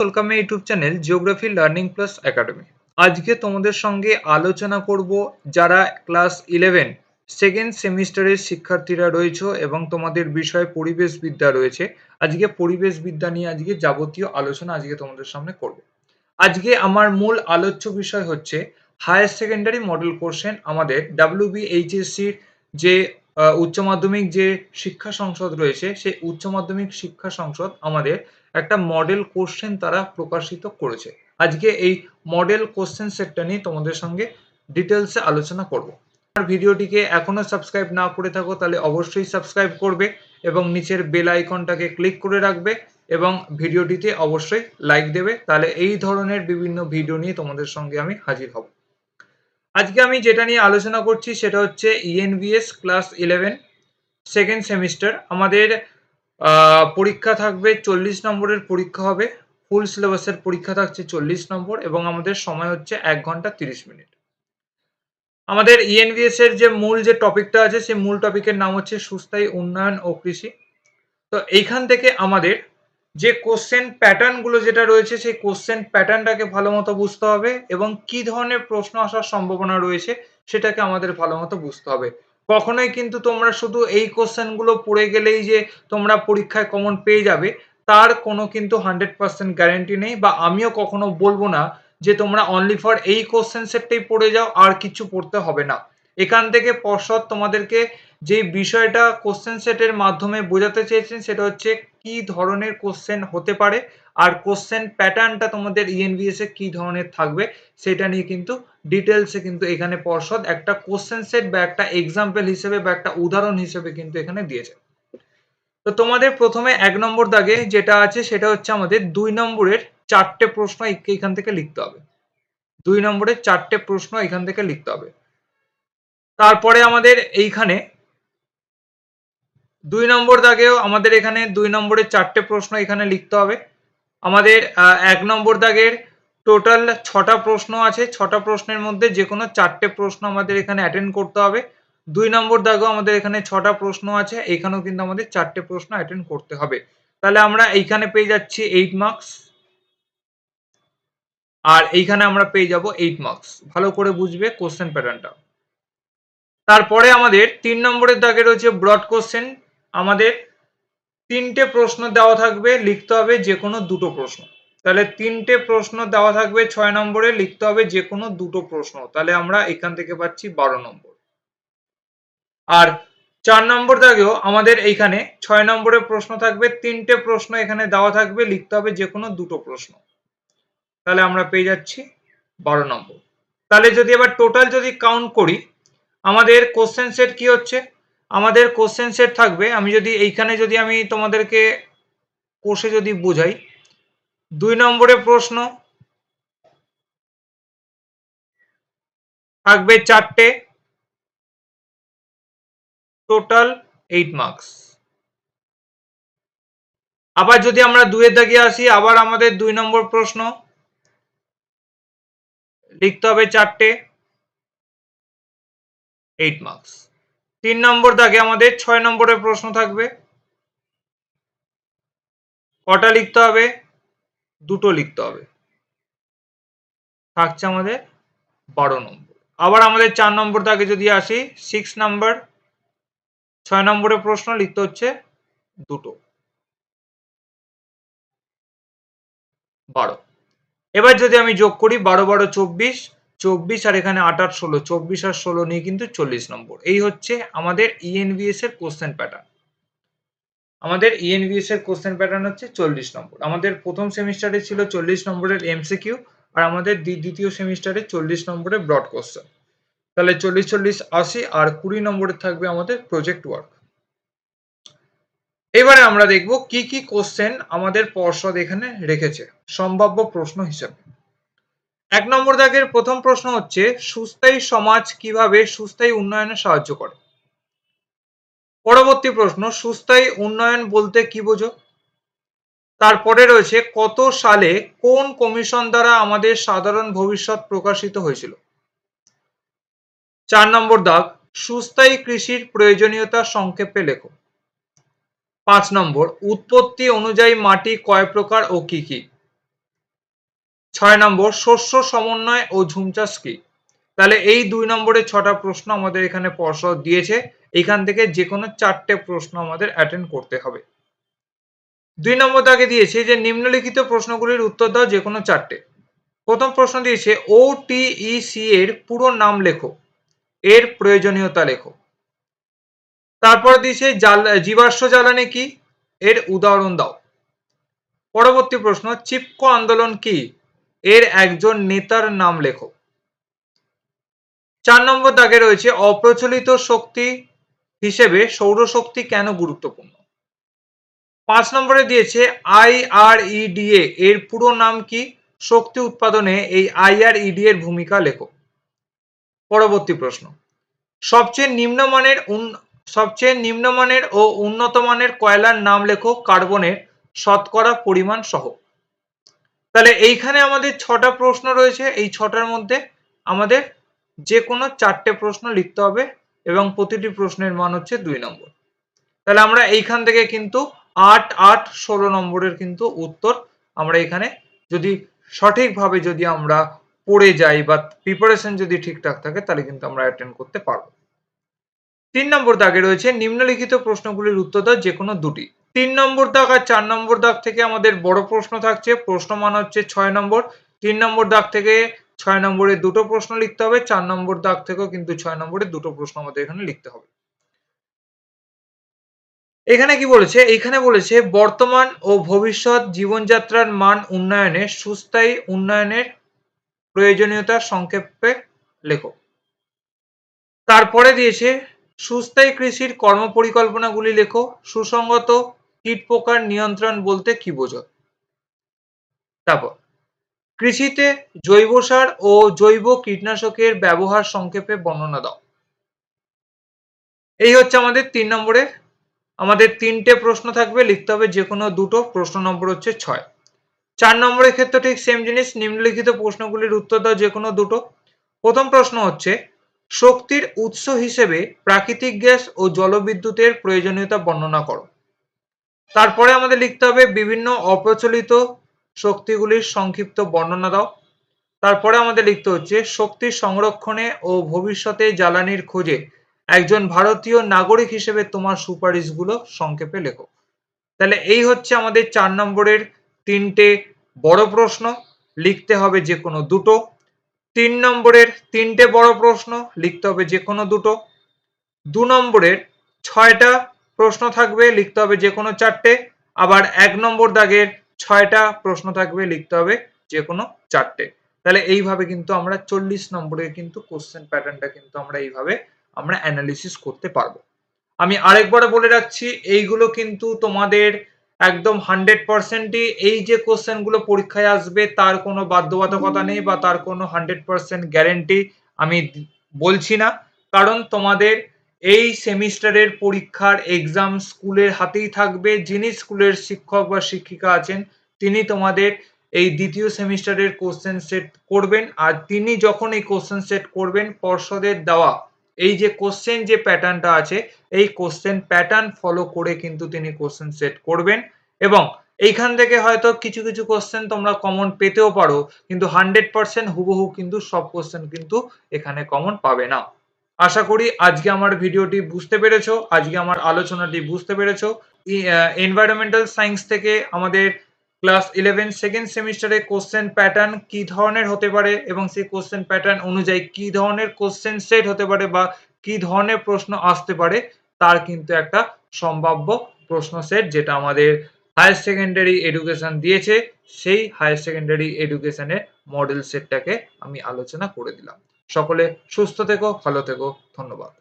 Welcome YouTube channel geography learning plus academy. আজকে তোমাদের সঙ্গে আলোচনা করব যারা ক্লাস ইলেভেন, সেকেন্ড সেমিস্টারের শিক্ষার্থীরা রয়েছে এবং তোমাদের বিষয় পরিবেশ বিদ্যা রয়েছে। আজকে পরিবেশ বিদ্যা নিয়ে আজকে যাবতীয় আলোচনা আজকে তোমাদের সামনে করব। আজকে আমার মূল আলোচ্য বিষয় হচ্ছে হায়ার সেকেন্ডারি মডেল কোশ্চেন আমাদের ডাব্লিউবিএইচএসসির যে উচ্চ মাধ্যমিক যে শিক্ষা সংসদ রয়েছে, সেই উচ্চ মাধ্যমিক শিক্ষা সংসদ আমাদের একটা মডেল কোশ্চেন তারা প্রকাশিত করেছে। আজকে এই মডেল কোশ্চেন সেটটা নিয়ে তোমাদের সঙ্গে ডিটেলসে আলোচনা করব। আর ভিডিওটিকে এখনও সাবস্ক্রাইব না করে থাকো, তাহলে অবশ্যই সাবস্ক্রাইব করবে এবং নিচের বেল আইকনটাকে ক্লিক করে রাখবে এবং ভিডিওটিতে অবশ্যই লাইক দেবে। তাহলে এই ধরনের বিভিন্ন ভিডিও নিয়ে তোমাদের সঙ্গে আমি হাজির হব। আজকে আমি যেটা নিয়ে আলোচনা করছি সেটা হচ্ছে ENVS class eleven second semester আমাদের পরীক্ষা থাকবে চল্লিশ নম্বরের পরীক্ষা হবে। ফুল সিলেবাসের পরীক্ষা থাকছে চল্লিশ নম্বর এবং আমাদের সময় হচ্ছে এক ঘণ্টা তিরিশ মিনিট। আমাদের ইএনভিএস এর যে মূল যে টপিকটা আছে, সেই মূল টপিকের নাম হচ্ছে সুস্থায়ী উন্নয়ন ও কৃষি। তো এইখান থেকে আমাদের যে কোশ্চেন প্যাটার্নগুলো যেটা রয়েছে, সেই কোশ্চেন প্যাটার্নটাকে ভালো মতো বুঝতে হবে এবং কি ধরনের প্রশ্ন আসার সম্ভাবনা রয়েছে, সেটাকে আমাদের ভালো মতো বুঝতে হবে। কখনোই কিন্তু তোমরা শুধু এই কোশ্চেনগুলো পড়ে গেলেই যে তোমরা পরীক্ষায় কমন পেয়ে যাবে, তার কোনো কিন্তু হান্ড্রেড পার্সেন্ট গ্যারেন্টি নেই বা আমিও কখনো বলব না যে তোমরা অনলি ফর এই কোশ্চেন সেটটাই পড়ে যাও, আর কিছু পড়তে হবে না। এখান থেকে পর্ষদ তোমাদেরকে যে বিষয়টা কোশ্চেন সেটের মাধ্যমে বোঝাতে চেয়েছেন সেটা হচ্ছে কি ধরনের কোশ্চেন হতে পারে আর কোশ্চেন প্যাটার্নটা তোমাদের ইএনভিএস এ কি ধরনের থাকবে সেটা নিয়ে কিন্তু ডিটেলসে কিন্তু এখানে পর্ষদ একটা কোশ্চেন সেট বা একটা এক্সাম্পল হিসেবে বা একটা উদাহরণ হিসেবে কিন্তু এখানে দিয়েছে। তো তোমাদের প্রথমে এক নম্বর দাগে যেটা আছে সেটা হচ্ছে আমাদের দুই নম্বরের চারটে প্রশ্ন এখান থেকে লিখতে হবে। দুই নম্বরের চারটে প্রশ্ন এখান থেকে লিখতে হবে। তারপরে আমাদের এইখানে দুই নম্বর দাগেও আমাদের এখানে দুই নম্বরের চারটে প্রশ্ন এখানে লিখতে হবে। আমাদের এক নম্বর দাগের টোটাল ছটা প্রশ্ন আছে। ছটা প্রশ্নের মধ্যে যে কোনো চারটে প্রশ্ন আমাদের এখানে অ্যাটেন্ড করতে হবে। দুই নম্বর দাগেও আমাদের এখানে ছটা প্রশ্ন আছে। এখানেও কিন্তু আমাদের চারটে প্রশ্ন অ্যাটেন্ড করতে হবে। তাহলে আমরা এইখানে পেয়ে যাচ্ছি এইট মার্কস আর এইখানে আমরা পেয়ে যাব এইট মার্কস ভালো করে বুঝবে কোশ্চেন প্যাটার্নটা তারপরে আমাদের তিন নম্বরের দাগে রয়েছে ব্রড কোশ্চেন আমাদের তিনটে প্রশ্ন দেওয়া থাকবে, লিখতে হবে যে কোনো দুটো প্রশ্ন। তাহলে তিনটে প্রশ্ন দেওয়া থাকবে ছয় নম্বরে, লিখতে হবে যে কোনো দুটো প্রশ্ন। তাহলে আমরা এখান থেকে পাচ্ছি বারো নম্বর। আর চার নম্বর দাগেও আমাদের এইখানে ছয় নম্বরের প্রশ্ন থাকবে, তিনটে প্রশ্ন এখানে দেওয়া থাকবে, লিখতে হবে যে কোনো দুটো প্রশ্ন। তাহলে আমরা পেয়ে যাচ্ছি বারো নম্বর। তাহলে যদি এবার টোটাল যদি কাউন্ট করি, আমাদের কোশ্চেন সেট কি হচ্ছে? আমাদের কোশ্চেন সেট থাকবে। আমি যদি এইখানে যদি আমি তোমাদেরকে কোষে যদি বোঝাই, দুই নম্বরে প্রশ্ন থাকবে চারটে টোটাল এইট মার্কস আবার যদি আমরা দুয়ের দাগে আসি, আবার আমাদের দুই নম্বর প্রশ্ন, লিখতে হবে চারটে এইট মার্কস তিন নম্বর দাগে আমাদের ছয় নম্বরের প্রশ্ন থাকবে। কটা লিখতে হবে? দুটো লিখতে হবে। থাকছে আমাদের বারো নম্বর। আবার আমাদের চার নম্বর দাগে যদি আসি সিক্স নাম্বার ছয় নম্বরের প্রশ্ন লিখতে হচ্ছে দুটো। বারো। এবার যদি আমি যোগ করি, বারো বারো চব্বিশ চব্বিশ আর এখানে আট ষোলো, চব্বিশ আর ষোলো নিয়ে কিন্তু চল্লিশ নম্বর। এই হচ্ছে আমাদের E ইএনভিএস এর কোশ্চেন প্যাটার্ন আমাদের E ইএনভিএস এর কোশ্চেন প্যাটার্ন হচ্ছে চল্লিশ নম্বর। আমাদের প্রথম সেমিস্টারে ছিল চল্লিশ নম্বরের এমসিকিউ আর আমাদের দ্বিতীয় সেমিস্টারে চল্লিশ নম্বরের ব্রড কোশ্চেন তাহলে চল্লিশ চল্লিশ, আশি আর কুড়ি নম্বরে থাকবে আমাদের প্রজেক্ট ওয়ার্ক এবারে আমরা দেখব কি কি কোশ্চেন আমাদের পর্ষদ এখানে রেখেছে। সম্ভাব্য প্রশ্ন হিসেবে। এক নম্বর দাগের প্রথম প্রশ্ন হচ্ছে, সুস্থায়ী সমাজ কীভাবে সুস্থায়ী উন্নয়নে সাহায্য করে? পরবর্তী প্রশ্ন, সুস্থায়ী উন্নয়ন বলতে কি বোঝো? তারপরে রয়েছে, কত সালে কোন কমিশন দ্বারা আমাদের সাধারণ ভবিষ্যৎ প্রকাশিত হয়েছিল? চার নম্বর দাগ, সুস্থায়ী কৃষির প্রয়োজনীয়তা সংক্ষেপে লেখো। পাঁচ নম্বর, উৎপত্তি অনুযায়ী মাটি কয় প্রকার ও কি কি? ছয় নম্বর, শস্য সমন্বয় ও ঝুম চাষ কি? তাহলে এই দুই নম্বরের ছটা প্রশ্ন আমাদের এখানে পর্ষদ দিয়েছে। এখান থেকে যে কোনো চারটে প্রশ্ন আমাদের অ্যাটেন্ড করতে হবে। দুই নম্বর দাগে দিয়েছে যে, নিম্নলিখিত প্রশ্নগুলির উত্তর দাও যে কোনো চারটে। প্রথম প্রশ্ন দিয়েছে ও টিইসি এর পুরো নাম লেখো। এর প্রয়োজনীয়তা লেখো। তারপর দিয়েছে জীবাশ্ম জ্বালানি কি? এর উদাহরণ দাও। পরবর্তী প্রশ্ন, চিপকো আন্দোলন কি? এর একজন নেতার নাম লেখো চার নম্বর দাগে রয়েছে, অপ্রচলিত শক্তি হিসেবে সৌরশক্তি কেন গুরুত্বপূর্ণ? পাঁচ নম্বরে দিয়েছে আইআরইডিএ এর পুরো নাম কি? শক্তি উৎপাদনে এই আইআরইডি এর ভূমিকা লেখো পরবর্তী প্রশ্ন, সবচেয়ে নিম্নমানের সবচেয়ে নিম্নমানের ও উন্নত মানের কয়লার নাম লেখো কার্বনের শতকরা পরিমাণ সহ? তাহলে এইখানে আমাদের ছটা প্রশ্ন রয়েছে। এই ছটার মধ্যে আমাদের যে কোনো চারটে প্রশ্ন লিখতে হবে এবং প্রতিটি প্রশ্নের মান হচ্ছে দুই নম্বর। তাহলে আমরা এইখান থেকে কিন্তু আট আট, ষোলো নম্বরের কিন্তু উত্তর আমরা এখানে যদি সঠিকভাবে যদি আমরা পড়ে যাই বা প্রিপারেশন যদি ঠিকঠাক থাকে, তাহলে কিন্তু আমরা অ্যাটেন্ড করতে পারব। তিন নম্বর দাগে রয়েছে, নিম্নলিখিত প্রশ্নগুলির উত্তর দাও যে কোনো দুটি। তিন নম্বর দাগ আর চার নম্বর দাগ থেকে আমাদের বড় প্রশ্ন থাকছে। প্রশ্ন মান হচ্ছে ছয় নম্বর। তিন নম্বর দাগ থেকে ছয় নম্বরে দুটো প্রশ্ন লিখতে হবে। চার নম্বর দাগ থেকেও কিন্তু ছয় নম্বরে দুটো প্রশ্ন আমাদের এখানে লিখতে হবে। এখানে কি বলেছে? এখানে বলেছে, বর্তমান ও ভবিষ্যৎ জীবনযাত্রার মান উন্নয়নে সুস্থায়ী উন্নয়নের প্রয়োজনীয়তা সংক্ষেপে লেখো। তারপরে দিয়েছে, সুস্থায়ী কৃষির কর্মপরিকল্পনাগুলি লেখো। সুসংগত কীট পোকার নিয়ন্ত্রণ বলতে কি বোঝো? তারপর, কৃষিতে জৈব সার ও জৈব কীটনাশকের ব্যবহার সংক্ষেপে বর্ণনা দাও। এই হচ্ছে আমাদের তিন নম্বরে। আমাদের তিনটে প্রশ্ন থাকবে, লিখতে হবে যে কোনো দুটো। প্রশ্ন নম্বর হচ্ছে ছয়। চার নম্বরের ক্ষেত্রে ঠিক সেম জিনিস, নিম্নলিখিত প্রশ্নগুলির উত্তর দাও যে কোনো দুটো। প্রথম প্রশ্ন হচ্ছে, শক্তির উৎস হিসেবে প্রাকৃতিক গ্যাস ও জলবিদ্যুতের প্রয়োজনীয়তা বর্ণনা করো। তারপরে আমাদের লিখতে হবে বিভিন্ন অপ্রচলিত শক্তিগুলির সংক্ষিপ্ত বর্ণনা দাও। তারপরে আমাদের লিখতে হচ্ছে, শক্তি সংরক্ষণে ও ভবিষ্যতে জ্বালানির খোঁজে একজন ভারতীয় নাগরিক হিসেবে তোমার সুপারিশগুলো সংক্ষেপে লেখো। তাহলে এই হচ্ছে আমাদের চার নম্বরের তিনটে বড় প্রশ্ন, লিখতে হবে যে কোনো দুটো। তিন নম্বরের তিনটে বড় প্রশ্ন, লিখতে হবে যে কোনো দুটো। দু নম্বরের ছয়টা প্রশ্ন থাকবে, লিখতে হবে যে কোনো চারটে। আবার এক নম্বর দাগের ছয়টা প্রশ্ন থাকবে, লিখতে হবে যে কোনো চারটে। তাহলে এইভাবে কিন্তু আমরা চল্লিশ নম্বরের কিন্তু কোশ্চেন প্যাটার্নটা কিন্তু আমরা এইভাবে আমরা অ্যানালিসিস করতে পারব। আমি আরেকবার বলে রাখছি, এইগুলো কিন্তু তোমাদের একদম হান্ড্রেড পার্সেন্টই এই যে কোশ্চেনগুলো পরীক্ষায় আসবে, তার কোনো বাধ্যবাধকতা নেই বা তার কোনো হান্ড্রেড পার্সেন্ট গ্যারেন্টি আমি বলছি না। কারণ তোমাদের এই সেমিস্টারের পরীক্ষার এক্সাম স্কুলের হাতেই থাকবে। যিনি স্কুলের শিক্ষক বা শিক্ষিকা আছেন, তিনি তোমাদের এই দ্বিতীয় সেমিস্টারের কোশ্চেন সেট করবেন। আর তিনি যখন এই কোশ্চেন সেট করবেন, পর্ষদের দেওয়া, এই যে কোশ্চেন যে প্যাটার্নটা আছে, এই কোশ্চেন প্যাটার্ন ফলো করে কিন্তু তিনি কোশ্চেন সেট করবেন। এবং এইখান থেকে হয়তো কিছু কিছু কোশ্চেন তোমরা কমন পেতেও পারো, কিন্তু হান্ড্রেড পার্সেন্ট হুবহু কিন্তু সব কোশ্চেন কিন্তু এখানে কমন পাবে না। আশা করি আজকে আমার ভিডিওটি বুঝতে পেরেছ, আজকে আমার আলোচনাটি বুঝতে পেরেছ। এনভায়রনমেন্টাল সায়েন্স থেকে আমাদের ক্লাস ইলেভেন সেকেন্ড সেমিস্টারে কোশ্চেন প্যাটার্ন কি ধরনের হতে পারে এবং সেই কোশ্চেন প্যাটার্ন অনুযায়ী কি ধরনের কোশ্চেন সেট হতে পারে বা কি ধরনের প্রশ্ন আসতে পারে, তার কিন্তু একটা সম্ভাব্য প্রশ্ন সেট যেটা আমাদের হায়ার সেকেন্ডারি এডুকেশন দিয়েছে। সেই হায়ার সেকেন্ডারি এডুকেশনের মডেল সেটটাকে আমি আলোচনা করে দিলাম। সকলে সুস্থ থেকো ভালো থেকো ধন্যবাদ।